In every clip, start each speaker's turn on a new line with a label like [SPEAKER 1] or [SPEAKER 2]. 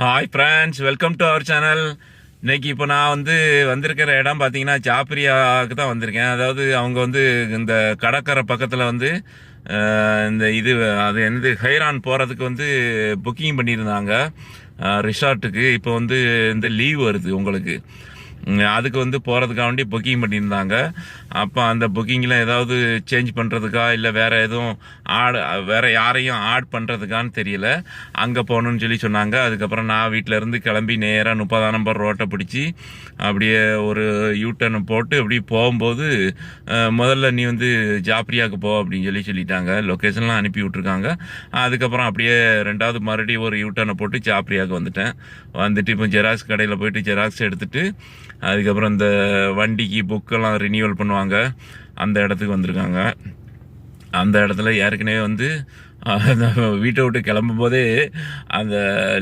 [SPEAKER 1] Hi friends welcome to our channel இன்னைக்கு இப்போ நான் வந்து வந்திருக்கிற இடம் பார்த்தீங்கன்னா ஜாப்ரியாவுக்கு தான் வந்திருக்கேன். அதாவது அவங்க வந்து இந்த கடற்கரை பக்கத்தில் வந்து இந்த இது அது என்னது ஹைரான் போகிறதுக்கு வந்து புக்கிங் பண்ணியிருந்தாங்க. ரிசார்ட்டுக்கு இப்போ வந்து இந்த லீவ் வருது உங்களுக்கு. அதுக்கு வந்து போகிறதுக்காக வேண்டி புக்கிங் பண்ணியிருந்தாங்க. அப்போ அந்த புக்கிங்கில் ஏதாவது சேஞ்ச் பண்ணுறதுக்கா இல்லை வேறு எதுவும் ஆட் வேறு யாரையும் ஆட் பண்ணுறதுக்கான்னு தெரியல. அங்கே போகணுன்னு சொல்லி சொன்னாங்க. அதுக்கப்புறம் நான் வீட்டிலேருந்து கிளம்பி நேராக முப்பதாம் நம்பர் ரோட்டை பிடிச்சி அப்படியே ஒரு யூட்டர்ன் போட்டு அப்படி போகும்போது முதல்ல நீ வந்து ஜாப்ரியாவுக்கு போ அப்படின்னு சொல்லி சொல்லிட்டாங்க. லொக்கேஷன்லாம் அனுப்பி விட்ருக்காங்க அதுக்கப்புறம் அப்படியே ரெண்டாவது மறுபடியும் ஒரு யூட்டர்னை போட்டு ஜாப்ரியாவுக்கு வந்துட்டேன். வந்துட்டு இப்போ ஜெராக்ஸ் கடையில் போயிட்டு ஜெராக்ஸ் எடுத்துட்டு அதுக்கப்புறம் இந்த வண்டிக்கு புக்கெல்லாம் ரினியூவல் பண்ணுவாங்க. அந்த இடத்துக்கு வந்திருக்காங்க. அந்த இடத்துல ஏற்கனவே வந்து அந்த வீட்டை விட்டு கிளம்பும் போதே அந்த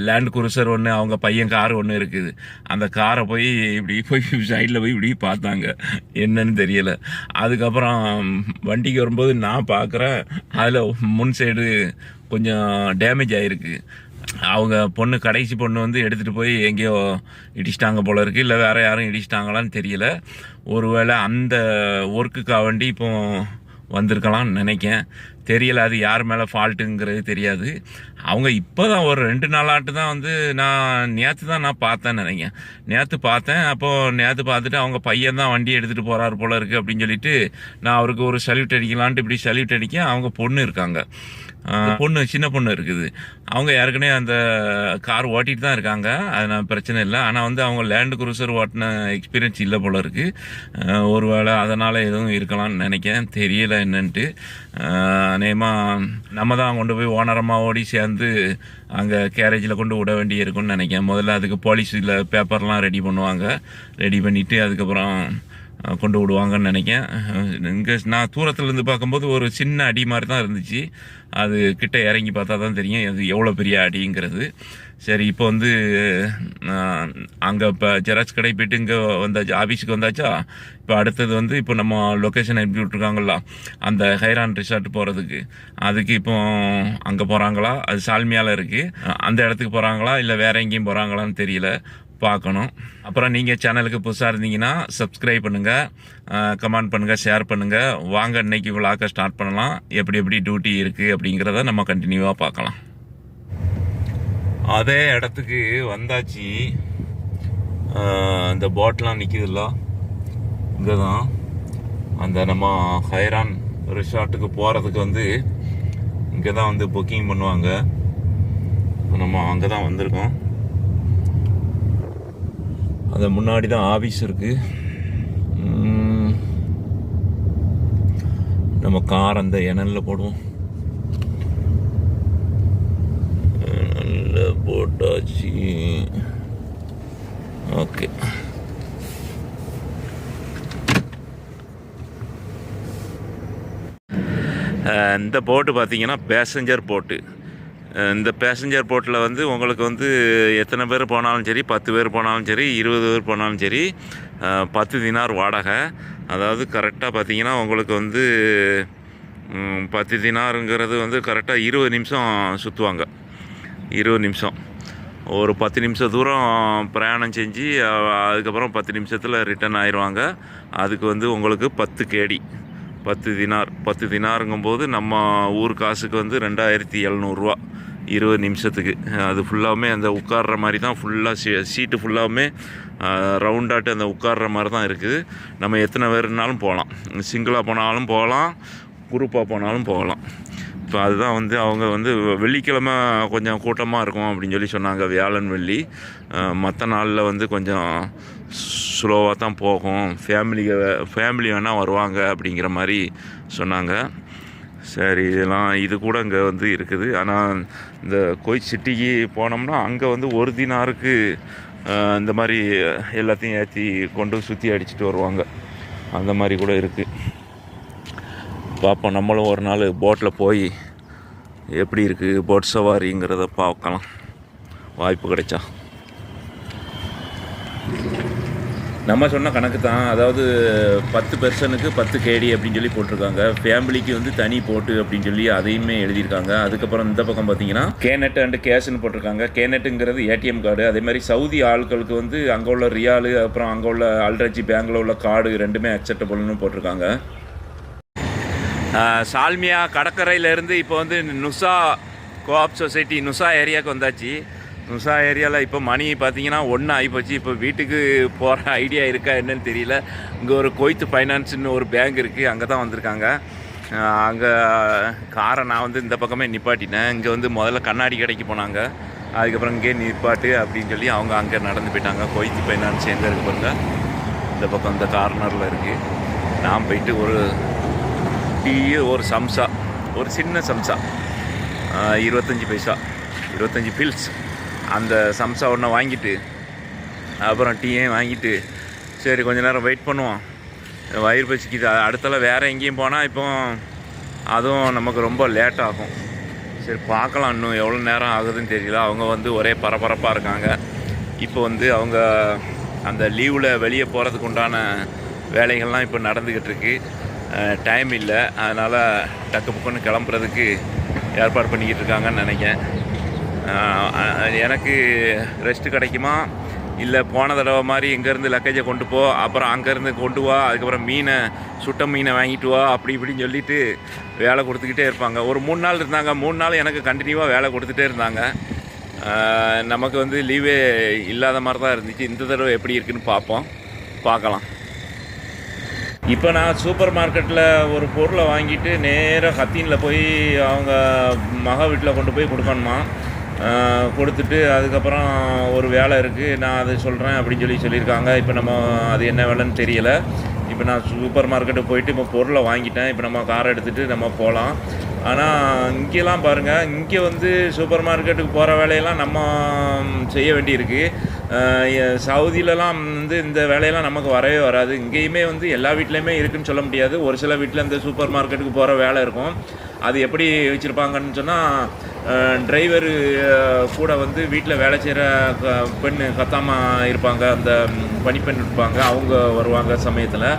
[SPEAKER 1] லேண்ட் குருசர் ஒன்று அவங்க பையன் கார் ஒன்று இருக்குது. அந்த காரை போய் இப்படி போய் சைடில் போய் இப்படி பார்த்தாங்க. என்னன்னு தெரியலை. அதுக்கப்புறம் வண்டிக்கு வரும்போது நான் பார்க்குறேன். அதில் முன் சைடு கொஞ்சம் டேமேஜ் ஆகிருக்கு அவங்க பொண்ணு கடைசி பொண்ணு வந்து எடுத்துகிட்டு போய் எங்கேயோ இடிச்சிட்டாங்க போல இருக்கு. இல்லை வேற யாரும் இடிச்சிட்டாங்களான்னு தெரியல. ஒருவேளை அந்த ஒர்க்குக்காக வேண்டி இப்போ வந்திருக்கலாம்னு நினைக்கேன். தெரியல அது யார் மேலே ஃபால்ட்டுங்கிறது தெரியாது. அவங்க இப்போ தான் ஒரு ரெண்டு நாளாட்டு தான் வந்து நான் நேற்று தான் நான் பார்த்தேன் நினைக்கிறேன். நேற்று பார்த்தேன் அப்போது நேற்று பார்த்துட்டு அவங்க பையன் தான் வண்டி எடுத்துகிட்டு போகிறாரு போல இருக்குது அப்படின்னு சொல்லிட்டு நான் அவருக்கு ஒரு சல்யூட் அடிக்கலான்ட்டு இப்படி சல்யூட் அடிக்க அவங்க பொண்ணு இருக்காங்க. பொண்ணு சின்ன பொண்ணு இருக்குது. அவங்க ஏற்கனவே அந்த கார் ஓட்டிட்டு தான் இருக்காங்க. அதனால் பிரச்சனை இல்லை. ஆனால் வந்து அவங்க லேண்ட் குரூசர் ஓட்டின எக்ஸ்பீரியன்ஸ் இல்லை போல இருக்கு. ஆஹ் ஒருவேளை அதனால் எதுவும் இருக்கலாம்னு நினைக்கிறேன். தெரியல என்னன்ட்டு. அநேகமாக நம்ம தான் கொண்டு போய் ஓனரமாக ஓடி சேர்ந்து அங்கே கேரேஜில் கொண்டு விட வேண்டி இருக்கும்னு நினைக்கிறேன். முதல்ல அதுக்கு பாலிசியில் பேப்பர்லாம் ரெடி பண்ணுவாங்க. ரெடி பண்ணிவிட்டு அதுக்கப்புறம் கொண்டு விடுவாங்கன்னு நினைக்கேன் இங்கே நான் தூரத்துலேருந்து பார்க்கும்போது ஒரு சின்ன அடி மாதிரி தான் இருந்துச்சு. அது கிட்டே இறங்கி பார்த்தா தான் தெரியும். அது எவ்வளோ பெரிய அடிங்கிறது. சரி இப்போ வந்து அங்கே இப்போ ஜெராக்ஸ் கடை போயிட்டு இங்கே வந்தாச்சு ஆஃபீஸுக்கு வந்தாச்சா? இப்போ அடுத்தது வந்து இப்போ நம்ம லொக்கேஷன் அனுப்பி விட்ருக்காங்களா அந்த ஹைரான் ரிசார்ட் போகிறதுக்கு அதுக்கு இப்போ அங்கே போகிறாங்களா அது சால்மியாவில் இருக்குது அந்த இடத்துக்கு போகிறாங்களா இல்லை வேற எங்கேயும் போகிறாங்களான்னு தெரியல. பார்க்கணும். அப்புறம் நீங்கள் சேனலுக்கு புதுசாக இருந்தீங்கன்னா சப்ஸ்கிரைப் பண்ணுங்கள் கமெண்ட் பண்ணுங்கள் ஷேர் பண்ணுங்கள் வாங்க இன்னைக்கு விழாக்க ஸ்டார்ட் பண்ணலாம். எப்படி எப்படி டியூட்டி இருக்குது அப்படிங்கிறத நம்ம கண்டினியூவாக பார்க்கலாம். அதே இடத்துக்கு வந்தாச்சு. இந்த போட்லாம் நிற்கிதுல்ல இங்கே தான் அந்த நம்ம ஹைரான் ரிசார்ட்டுக்கு போகிறதுக்கு வந்து இங்கே தான் வந்து புக்கிங் பண்ணுவாங்க. நம்ம அங்கே தான் வந்திருக்கோம். அது முன்னாடி தான் ஆஃபீஸ் இருக்குது நம்ம கார் அந்த எனலில் போடுவோம் இணல்ல போட்டாச்சு. ஓகே. இந்த போட்டு பார்த்தீங்கன்னா பேசஞ்சர் போட்டு. இந்த பேசஞ்சர் போட்டில் வந்து உங்களுக்கு வந்து எத்தனை பேர் போனாலும் சரி பத்து பேர் போனாலும் சரி இருபது பேர் போனாலும் சரி பத்து தினார் வாடகை. அதாவது கரெக்டாக பார்த்தீங்கன்னா உங்களுக்கு வந்து பத்து தினாருங்கிறது வந்து கரெக்டாக இருபது நிமிஷம் சுற்றுவாங்க இருபது நிமிஷம். ஒரு பத்து நிமிஷம் தூரம் பிரயாணம் செஞ்சு அதுக்கப்புறம் பத்து நிமிஷத்தில் ரிட்டர்ன் ஆயிடுவாங்க அதுக்கு வந்து உங்களுக்கு பத்து கேடி பத்து தினார். பத்து தினாருங்கும்போது நம்ம ஊர் காசுக்கு வந்து ரெண்டாயிரத்தி எழுநூறுவா இருபது நிமிஷத்துக்கு. அது ஃபுல்லாகவுமே அந்த உட்கார்ற மாதிரி தான் ஃபுல்லாக சீ சீட்டு ஃபுல்லாகவுமே ரவுண்டாட்டு அந்த உட்கார்ற மாதிரி தான் இருக்குது. நம்ம எத்தனை பேர்னாலும் போகலாம். சிங்கிளாக போனாலும் போகலாம் குரூப்பாக போனாலும் போகலாம். இப்போ அதுதான் வந்து அவங்க வந்து வெள்ளிக்கிழமை கொஞ்சம் கூட்டமாக இருக்கும் அப்படின்னு சொல்லி சொன்னாங்க வியாழன் வெள்ளி. மற்ற நாளில் வந்து கொஞ்சம் ஸ்லோவாக தான் போகும். ஃபேமிலிக்கு ஃபேமிலி வேணால் வருவாங்க அப்படிங்கிற மாதிரி சொன்னாங்க. சரி இதெல்லாம் இது கூட இங்கே வந்து இருக்குது. ஆனால் இந்த கோயில் சிட்டிக்கு போனோம்னா அங்கே வந்து ஒரு தினாருக்கு இந்த மாதிரி எல்லாத்தையும் ஏற்றி கொண்டு சுற்றி அடிச்சுட்டு வருவாங்க. அந்த மாதிரி கூட இருக்குது பார்ப்போம். நம்மளும் ஒரு நாள் போட்டில் போய் எப்படி இருக்குது போட் சவாரிங்கிறத பார்க்கலாம். வாய்ப்பு கிடைச்சா. நம்ம சொன்ன கணக்கு தான். அதாவது பத்து பெர்சனுக்கு பத்து கேடி அப்படின்னு சொல்லி போட்டிருக்காங்க. ஃபேமிலிக்கு வந்து தனி போட்டு அப்படின்னு சொல்லி அதையுமே எழுதியிருக்காங்க. அதுக்கப்புறம் இந்த பக்கம் பார்த்தீங்கன்னா கேநெட் அண்டு கேஷ்னு போட்டிருக்காங்க. கேனட்டுங்கிறது ஏடிஎம் கார்டு அதே மாதிரி சவுதி ஆட்களுக்கு வந்து அங்கே உள்ள ரியாலு அப்புறம் அங்கே உள்ள அல்ரஜி பேங்கில் உள்ள கார்டு ரெண்டுமே அக்செப்டபுள்னு போட்டிருக்காங்க. சால்மியா கடற்கரையிலேருந்து இப்போ வந்து நுசா கோஆப் சொசைட்டி நுசா ஏரியாவுக்கு வந்தாச்சு. நுசா ஏரியாவில் இப்போ மணி பார்த்தீங்கன்னா ஒன்று ஆகிப்போச்சு இப்போ வீட்டுக்கு போகிற ஐடியா இருக்கா என்னன்னு தெரியல. இங்கே ஒரு கொய்த்து ஃபைனான்ஸ்னு ஒரு பேங்க் இருக்குது அங்கே தான் வந்திருக்காங்க. அங்கே காரை நான் வந்து இந்த பக்கமே நிப்பாட்டினேன். இங்கே வந்து முதல்ல கண்ணாடி கடைக்கு போனாங்க. அதுக்கப்புறம் இங்கே நிப்பாட்டு அப்படின்னு சொல்லி அவங்க அங்கே நடந்து போயிட்டாங்க. கொய்த்து ஃபைனான்ஸ் எங்கே இருக்கு பாருங்க. இந்த பக்கம் இந்த கார்னரில் இருக்குது நான் போயிட்டு ஒரு டீ ஒரு சம்சா ஒரு சின்ன சம்சா. இருபத்தஞ்சி பைசா இருபத்தஞ்சி பில்ஸ் அந்த சம்சா ஒன்று வாங்கிட்டு அப்புறம் டீயும் வாங்கிட்டு சரி கொஞ்ச நேரம் வெயிட் பண்ணுவோம். வயிறு பசிக்குது. அ- அடுத்தால வேறு எங்கேயும் போனால் இப்போ அதுவும் நமக்கு ரொம்ப லேட் ஆகும். சரி பார்க்கலாம் இன்னும் எவ்வளோ நேரம் ஆகுதுன்னு தெரியல. அவங்க வந்து ஒரே பரபரப்பாக இருக்காங்க. இப்போ வந்து அவங்க அந்த லீவில் வெளியே போகிறதுக்கு உண்டான வேலைகள்லாம் இப்போ நடந்துக்கிட்டு இருக்குது டைம் இல்லை. அதனால் டக்கு புக்குன்னு கிளம்புறதுக்கு ஏற்பாடு பண்ணிக்கிட்டு இருக்காங்கன்னு நினைக்கிறேன். எனக்கு ரெஸ்ட்டு கிடைக்குமா? இல்லை போன தடவை மாதிரி இங்கேருந்து லக்கேஜை கொண்டு போ அப்புறம் அங்கேருந்து கொண்டு வா அதுக்கப்புறம் மீனை சுட்ட மீனை வாங்கிட்டு வா அப்படி இப்படின்னு சொல்லிட்டு வேலை கொடுத்துக்கிட்டே இருப்பாங்க. ஒரு மூணு நாள் இருந்தாங்க. மூணு நாள் எனக்கு கண்டினியூவாக வேலை கொடுத்துட்டே இருந்தாங்க. நமக்கு வந்து லீவே இல்லாத மாதிரி தான் இருந்துச்சு. இந்த தடவை எப்படி இருக்குன்னு பார்ப்போம். பார்க்கலாம். இப்போ நான் சூப்பர் மார்க்கெட்டில் ஒரு பொருளை வாங்கிட்டு நேராக ஹத்தீனில் போய் அவங்க மக வீட்டில் கொண்டு போய் கொடுக்கணுமா? கொடுத்துட்டு அதுக்கப்புறம் ஒரு வேலை இருக்குது நான் அதை சொல்கிறேன் அப்படின்னு சொல்லி சொல்லியிருக்காங்க. இப்போ நம்ம அது என்ன வேலைன்னு தெரியலை. இப்போ நான் சூப்பர் மார்க்கெட்டு போயிட்டு இப்போ பொருளை வாங்கிட்டேன். இப்போ நம்ம காரை எடுத்துகிட்டு நம்ம போகலாம் ஆனால் இங்கெல்லாம் பாருங்கள் இங்கே வந்து சூப்பர் மார்க்கெட்டுக்கு போகிற வேலையெல்லாம் நம்ம செய்ய வேண்டியிருக்கு. சவுதியிலலாம் வந்து இந்த வேலையெல்லாம் நமக்கு வரவே வராது. இங்கேயுமே வந்து எல்லா வீட்லேயுமே இருக்குன்னு சொல்ல முடியாது. ஒரு சில வீட்டில் இந்த சூப்பர் மார்க்கெட்டுக்கு போகிற வேலை இருக்கும். அது எப்படி வச்சுருப்பாங்கன்னு சொன்னால் டிரைவரு கூட வந்து வீட்டில் வேலை செய்கிற பெண் கத்தாமல் இருப்பாங்க. அந்த பணிப்பெண் இருப்பாங்க. அவங்க வருவாங்க சமயத்தில்.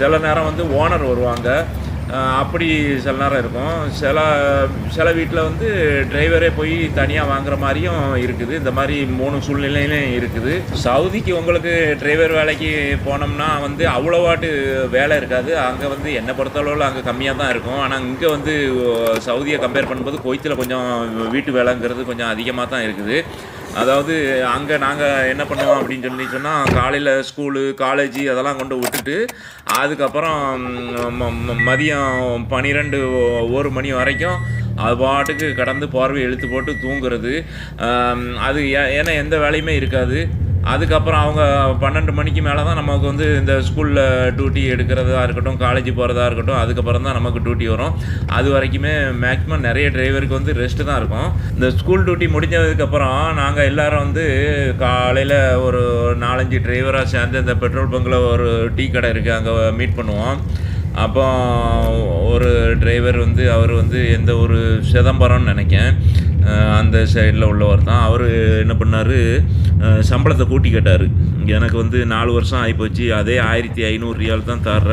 [SPEAKER 1] சில நேரம் வந்து ஓனர் வருவாங்க. அப்படி சில நேரம் இருக்கும். சில சில வீட்டில் வந்து டிரைவரே போய் தனியாக வாங்குற மாதிரியும் இருக்குது. இந்த மாதிரி மூணு சூழ்நிலையிலும் இருக்குது. சவுதிக்கு உங்களுக்கு டிரைவர் வேலைக்கு போனோம்னா வந்து அவ்வளோவாட்டு வேலை இருக்காது. அங்கே வந்து என்னை பொறுத்தளவில் அங்கே கம்மியாக தான் இருக்கும். ஆனால் இங்கே வந்து சவுதியை கம்பேர் பண்ணும்போது கொய்த்தில் கொஞ்சம் வீட்டு வேலைங்கிறது கொஞ்சம் அதிகமாக தான் இருக்குது. அதாவது அங்கே நாங்கள் என்ன பண்ணுவோம் அப்படின்னு சொல்லி சொன்னால் காலையில் ஸ்கூலு காலேஜ் அதெல்லாம் கொண்டு விட்டுட்டு அதுக்கப்புறம் ம- ம- மதியம் பன்னிரெண்டு ஒரு மணி வரைக்கும் அது பாட்டுக்கு கடந்து பார்வை இழுத்து போட்டு தூங்குறது. அது ஏன்னா எந்த வேலையுமே இருக்காது. அதுக்கப்புறம் அவங்க பன்னெண்டு மணிக்கு மேலே தான் நமக்கு வந்து இந்த ஸ்கூலில் டியூட்டி எடுக்கிறதா இருக்கட்டும் காலேஜ் போகிறதா இருக்கட்டும் அதுக்கப்புறம் தான் நமக்கு டியூட்டி வரும். அது வரைக்குமே மேக்ஸிமம் நிறைய டிரைவருக்கு வந்து ரெஸ்ட்டு தான் இருக்கும். இந்த ஸ்கூல் டியூட்டி முடிஞ்சதுக்கப்புறம் நாங்கள் எல்லோரும் வந்து காலையில் ஒரு நாலஞ்சு டிரைவராக சேர்ந்து இந்த பெட்ரோல் பங்கில் ஒரு டீ கடை இருக்குது அங்கே மீட் பண்ணுவோம். அப்போ ஒரு டிரைவர் வந்து அவர் வந்து எந்த ஒரு சிதம்பரம்னு நினைக்கேன் அந்த சைடில் உள்ளவர் தான். அவர் என்ன பண்ணார்? சம்பளத்தை கூட்டி கேட்டார். எனக்கு வந்து நாலு வருஷம் ஆகிப்போச்சு அதே ஆயிரத்தி ஐநூறு ரியால் தான் தர்ற.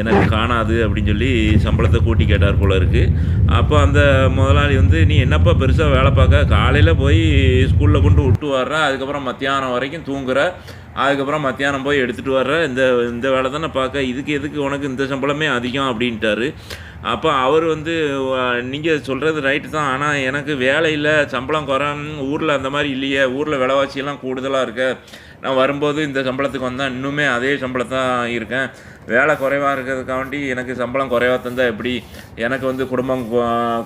[SPEAKER 1] எனக்கு காணாது அப்படின்னு சொல்லி சம்பளத்தை கூட்டி கேட்டார் போல இருக்குது அப்போ அந்த முதலாளி வந்து நீ என்னப்பா பெருசாக வேலை பார்க்க? காலையில் போய் ஸ்கூலில் கொண்டு விட்டு வர்ற. அதுக்கப்புறம் மத்தியானம் வரைக்கும் தூங்குற. அதுக்கப்புறம் மத்தியானம் போய் எடுத்துகிட்டு வர்ற. இந்த இந்த வேலை தானே பார்க்க. இதுக்கு எதுக்கு உனக்கு இந்த சம்பளமே அதிகம்? அப்படின்ட்டாரு. அப்போ அவர் வந்து நீங்கள் சொல்கிறது ரைட்டு தான். ஆனால் எனக்கு வேலை இல்லை சம்பளம் குறைன்னு ஊரில் அந்த மாதிரி இல்லையே ஊரில் விலைவாசியெல்லாம் கூடுதலாக இருக்க. நான் வரும்போது இந்த சம்பளத்துக்கு வந்தால் இன்னுமே அதே சம்பளத்தான் இருக்கேன். வேலை குறைவாக இருக்கிறதுக்காண்டி எனக்கு சம்பளம் குறைவாக தந்தால் எப்படி? எனக்கு வந்து குடும்பம்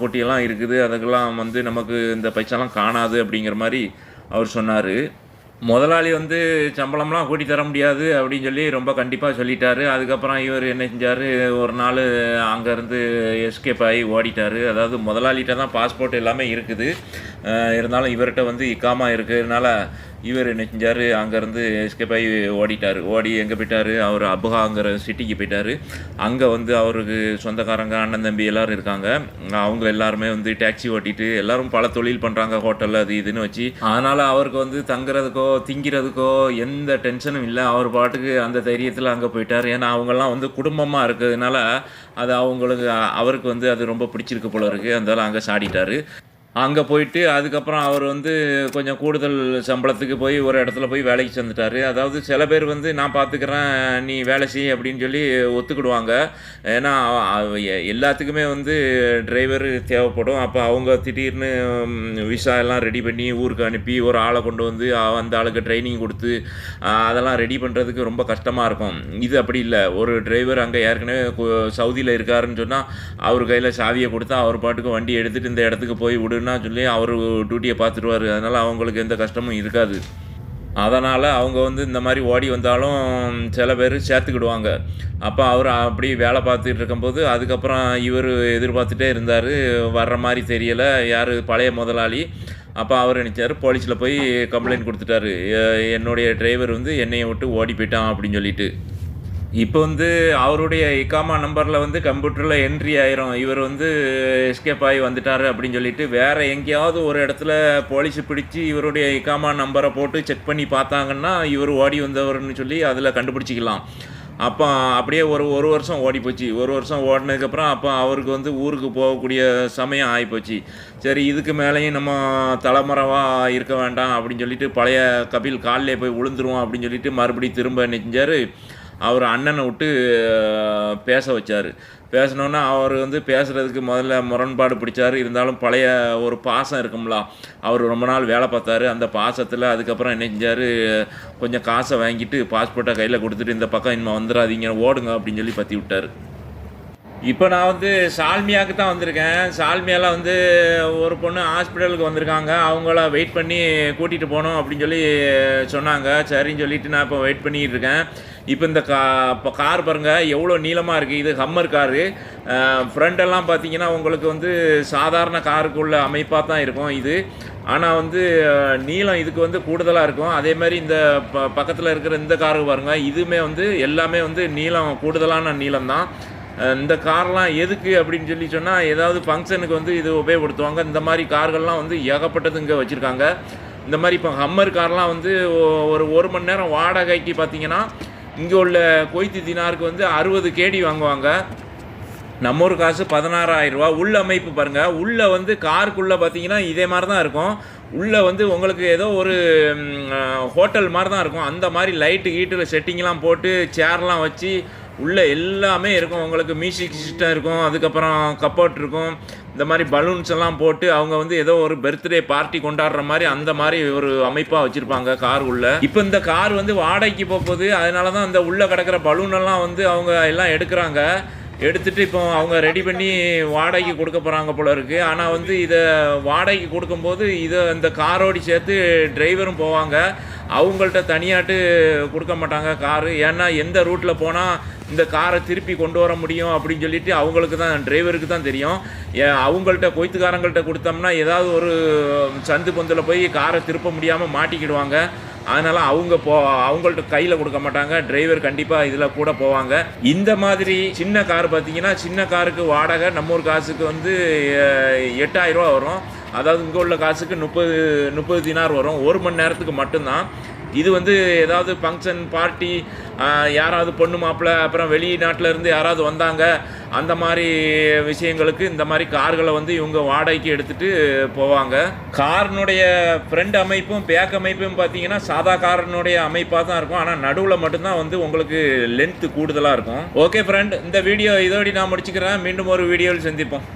[SPEAKER 1] குட்டியெல்லாம் இருக்குது. அதுக்கெல்லாம் வந்து நமக்கு இந்த பைசாலாம் காணாது அப்படிங்கிற மாதிரி அவர் சொன்னார். முதலாளி வந்து சம்பளம்லாம் கூட்டி தர முடியாது அப்படின்னு சொல்லி ரொம்ப கண்டிப்பாக சொல்லிட்டாரு. அதுக்கப்புறம் இவர் என்ன செஞ்சார்? ஒரு நாள் அங்கேருந்து எஸ்கேப் ஆகி ஓடிட்டார். அதாவது முதலாளிகிட்ட தான் பாஸ்போர்ட் எல்லாமே இருக்குது. இருந்தாலும் இவர்கிட்ட வந்து இக்காமா இருக்கிறதுனால இவர் என்ன செஞ்சார்? அங்கேருந்து எஸ்கேப் ஆகி ஓடிட்டார். ஓடி எங்கே போயிட்டார்? அவர் அபுகாங்கிற சிட்டிக்கு போயிட்டார். அங்கே வந்து அவருக்கு சொந்தக்காரங்க அண்ணன் தம்பி எல்லோரும் இருக்காங்க. அவங்க எல்லாருமே வந்து டாக்ஸி ஓட்டிட்டு எல்லாரும் பல தொழில் பண்ணுறாங்க ஹோட்டலில் அது இதுன்னு வச்சு. அதனால் அவருக்கு வந்து தங்குறதுக்கோ திங்கிறதுக்கோ எந்த டென்ஷனும் இல்லை. அவர் பாட்டுக்கு அந்த தைரியத்தில் அங்கே போயிட்டார். ஏன்னா அவங்கெல்லாம் வந்து குடும்பமாக இருக்கிறதுனால அது அவங்களுக்கு அவருக்கு வந்து அது ரொம்ப பிடிச்சிருக்கு போல இருக்குது அதனால் அங்கே சாடிட்டார். அங்கே போயிட்டு அதுக்கப்புறம் அவர் வந்து கொஞ்சம் கூடுதல் சம்பளத்துக்கு போய் ஒரு இடத்துல போய் வேலைக்கு சேர்ந்துட்டார். அதாவது சில பேர் வந்து நான் பார்த்துக்கிறேன் நீ வேலை செய் அப்படின்னு சொல்லி ஒத்துக்கிடுவாங்க. ஏன்னா எல்லாத்துக்குமே வந்து டிரைவர் தேவைப்படும். அப்போ அவங்க திடீர்னு விசா எல்லாம் ரெடி பண்ணி ஊருக்கு அனுப்பி ஒரு ஆளை கொண்டு வந்து அந்த ஆளுக்கு ட்ரைனிங் கொடுத்து அதெல்லாம் ரெடி பண்ணுறதுக்கு ரொம்ப கஷ்டமாக இருக்கும். இது அப்படி இல்லை. ஒரு டிரைவர் அங்கே ஏற்கனவே சவுதியில் இருக்காருன்னு சொன்னால் அவர் கையில் சாவியை கொடுத்தா அவர் பாட்டுக்கு வண்டி எடுத்துகிட்டு இந்த இடத்துக்கு போய் விடுன்னு சொல்லி அவர் டியூட்டியை பார்த்துருவார் அதனால் அவங்களுக்கு எந்த கஷ்டமும் இருக்காது. அதனால் அவங்க வந்து இந்த மாதிரி ஓடி வந்தாலும் சில பேர் சேர்த்துக்கிடுவாங்க. அப்போ அவர் அப்படி வேலை பார்த்துட்டு இருக்கும்போது அதுக்கப்புறம் இவர் எதிர்பார்த்துட்டே இருந்தார். வர்ற மாதிரி தெரியலை. யார்? பழைய முதலாளி. அப்போ அவர் நினச்சார் போலீஸில் போய் கம்ப்ளைண்ட் கொடுத்துட்டாரு. என்னுடைய டிரைவர் வந்து என்னையை விட்டு ஓடி போயிட்டான் அப்படின்னு சொல்லிட்டு. இப்போ வந்து அவருடைய இக்காமா நம்பரில் வந்து கம்ப்யூட்டரில் என்ட்ரி ஆயிரும். இவர் வந்து எஸ்கேப் ஆகி வந்துட்டார் அப்படின்னு சொல்லிட்டு வேறு எங்கேயாவது ஒரு இடத்துல போலீஸ் பிடிச்சி இவருடைய இக்காமா நம்பரை போட்டு செக் பண்ணி பார்த்தாங்கன்னா இவர் ஓடி வந்தவர்னு சொல்லி அதில் கண்டுபிடிச்சிக்கலாம். அப்போ அப்படியே ஒரு ஒரு வருஷம் ஓடி போச்சு. ஒரு வருஷம் ஓடினதுக்கப்புறம் அப்போ அவருக்கு வந்து ஊருக்கு போகக்கூடிய சமயம் ஆகிப்போச்சு சரி இதுக்கு மேலேயும் நம்ம தலைமறைவாக இருக்க வேண்டாம் அப்படின்னு சொல்லிட்டு பழைய கபில் காலிலே போய் விழுந்துருவோம் அப்படின்னு சொல்லிட்டு மறுபடியும் திரும்ப என்ன அவர் அண்ணனை விட்டு பேச வச்சார். பேசினோன்னா அவர் வந்து பேசுகிறதுக்கு முதல்ல முரண்பாடு பிடிச்சாரு. இருந்தாலும் பழைய ஒரு பாசம் இருக்கும்ல அவர் ரொம்ப நாள் வேலை பார்த்தாரு. அந்த பாசத்தில் அதுக்கப்புறம் என்ன செஞ்சார்? கொஞ்சம் காசை வாங்கிட்டு பாஸ்போர்ட்டை கையில் கொடுத்துட்டு இந்த பக்கம் இனிமேல் வந்துடாதீங்க ஓடுங்க அப்படின்னு சொல்லி பற்றி விட்டார். இப்போ நான் வந்து சால்மியாவுக்கு தான் வந்திருக்கேன். சால்மியாவில் வந்து ஒரு பொண்ணு ஹாஸ்பிட்டலுக்கு வந்திருக்காங்க. அவங்கள வெயிட் பண்ணி கூட்டிகிட்டு போகணும் அப்படின்னு சொல்லி சொன்னாங்க. சரின்னு சொல்லிட்டு நான் இப்போ வெயிட் பண்ணிகிட்டு இருக்கேன். இப்போ இந்த கா இப்போ கார் பாருங்கள் எவ்வளோ நீளமாக இருக்குது இது ஹம்மர் காரு ஃப்ரண்டெல்லாம் பார்த்தீங்கன்னா உங்களுக்கு வந்து சாதாரண காருக்குள்ள அமைப்பாக தான் இருக்கும் இது. ஆனால் வந்து நீளம் இதுக்கு வந்து கூடுதலாக இருக்கும். அதே மாதிரி இந்த ப பக்கத்தில் இருக்கிற இந்த காருக்கு பாருங்கள் இதுவுமே வந்து எல்லாமே வந்து நீளம் கூடுதலான நீளம் தான். இந்த கார்லாம் எதுக்கு அப்படின்னு சொல்லி சொன்னால் ஏதாவது ஃபங்க்ஷனுக்கு வந்து இது உபயோகப்படுத்துவாங்க. இந்த மாதிரி கார்கள்லாம் வந்து ஏகப்பட்டது இங்கே வச்சுருக்காங்க. இந்த மாதிரி இப்போ ஹம்மர் கார்லாம் வந்து ஒரு ஒரு மணி நேரம் வாடகைக்கு பார்த்தீங்கன்னா இங்கே உள்ள கொய்த்து தினாருக்கு வந்து அறுபது கேடி வாங்குவாங்க. நம்ம ஒரு காசு பதினாறாயிரரூவா உள்ள அமைப்பு பாருங்கள் உள்ளே வந்து காருக்குள்ளே பார்த்தீங்கன்னா இதே மாதிரி தான் இருக்கும். உள்ளே வந்து உங்களுக்கு ஏதோ ஒரு ஹோட்டல் மாதிரி தான் இருக்கும். அந்த மாதிரி லைட்டு கீட்டில் செட்டிங்லாம் போட்டு சேர்லாம் வச்சு உள்ளே எல்லாமே இருக்கும். உங்களுக்கு மியூசிக் சிஸ்டம் இருக்கும். அதுக்கப்புறம் கப்போர்ட் இருக்கும். இந்த மாதிரி பலூன்ஸ் எல்லாம் போட்டு அவங்க வந்து ஏதோ ஒரு பர்த்டே பார்ட்டி கொண்டாடுற மாதிரி அந்த மாதிரி ஒரு அமைப்பாக வச்சுருப்பாங்க கார் உள்ள. இப்போ இந்த கார் வந்து வாடகைக்கு போகுது. அதனால தான் அந்த உள்ளே கிடக்கிற பலூன் எல்லாம் வந்து அவங்க எல்லாம் எடுக்கிறாங்க. எடுத்துகிட்டு இப்போ அவங்க ரெடி பண்ணி வாடகைக்கு கொடுக்க போகிறாங்க போல இருக்குது ஆனால் வந்து இதை வாடகைக்கு கொடுக்கும்போது இதை இந்த காரோடி சேர்த்து டிரைவரும் போவாங்க. அவங்கள்ட்ட தனியாட்டு கொடுக்க மாட்டாங்க காரு. ஏன்னா எந்த ரூட்டில் போனால் இந்த காரை திருப்பி கொண்டு வர முடியும் அப்படின்னு சொல்லிட்டு அவங்களுக்கு தான் டிரைவருக்கு தான் தெரியும். ஏ- அவங்கள்ட்ட கொய்த்துக்காரங்கள்ட்ட கொடுத்தோம்னா ஏதாவது ஒரு சந்து பொந்தில் போய் காரை திருப்ப முடியாமல் மாட்டிக்கிடுவாங்க. அதனால் அவங்க போ அவங்கள்ட்ட கையில் கொடுக்க மாட்டாங்க. டிரைவர் கண்டிப்பாக இதில் கூட போவாங்க. இந்த மாதிரி சின்ன கார் பார்த்தீங்கன்னா சின்ன காருக்கு வாடகை நம்ம ஒரு காசுக்கு வந்து எட்டாயிரரூவா வரும். அதாவது இங்கே உள்ள காசுக்கு முப்பது முப்பது தினார் வரும். ஒரு மணி நேரத்துக்கு மட்டும்தான். இது வந்து ஏதாவது ஃபங்க்ஷன் பார்ட்டி யாராவது பொண்ணு மாப்பிள்ளை அப்புறம் வெளிநாட்டிலேருந்து யாராவது வந்தாங்க அந்த மாதிரி விஷயங்களுக்கு இந்த மாதிரி கார்களை வந்து இவங்க வாடகைக்கு எடுத்துகிட்டு போவாங்க. காரினுடைய ஃப்ரண்ட் அமைப்பும் பேக் அமைப்பும் பார்த்தீங்கன்னா சாதா காரினுடைய அமைப்பாக தான் இருக்கும். ஆனால் நடுவில் மட்டும்தான் வந்து உங்களுக்கு லென்த்து கூடுதலாக இருக்கும். ஓகே ஃப்ரெண்ட் இந்த வீடியோ இதோடி நான் முடிச்சுக்கிறேன். மீண்டும் ஒரு வீடியோவில் சந்திப்போம்.